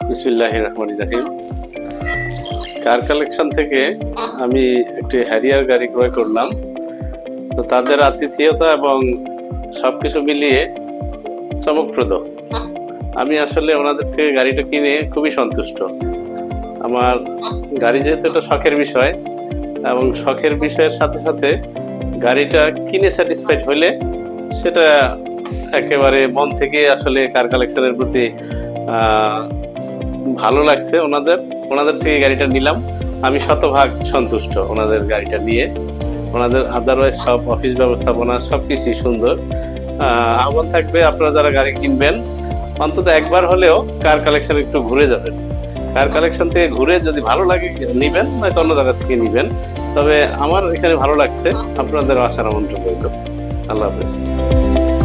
রহমান রাহিম। Car collection থেকে আমি একটি হ্যারিয়ার গাড়ি ক্রয় করলাম। তো তাদের আতিথেয়তা এবং সবকিছু মিলিয়ে চমকপ্রদ। আমি আসলে ওনাদের থেকে গাড়িটা কিনে খুবই সন্তুষ্ট। আমার গাড়ি যেহেতু একটা শখের বিষয় এবং শখের বিষয়ের সাথে সাথে গাড়িটা কিনে স্যাটিসফাইড হলে সেটা একেবারে মন থেকে আসলে কার কালেকশনের প্রতি ভালো লাগছে ওনাদের। ওনাদের থেকে গাড়িটা নিলাম। আমি শতভাগ সন্তুষ্ট ওনাদের গাড়িটা নিয়ে। ওনাদের আদারওয়াইজ সব অফিস ব্যবস্থাপনা সব কিছুই সুন্দর। আহ, আহ্বান থাকবে আপনারা যারা গাড়ি কিনবেন অন্তত একবার হলেও কার কালেকশন একটু ঘুরে যাবেন। কার কালেকশন থেকে ঘুরে যদি ভালো লাগে নিবেন নয়তো অন্য জায়গা থেকে নিবেন। তবে আমার এখানে ভালো লাগছে। আপনাদের আসার আমন্ত্রণ রইল। আল্লাহ হাফেজ।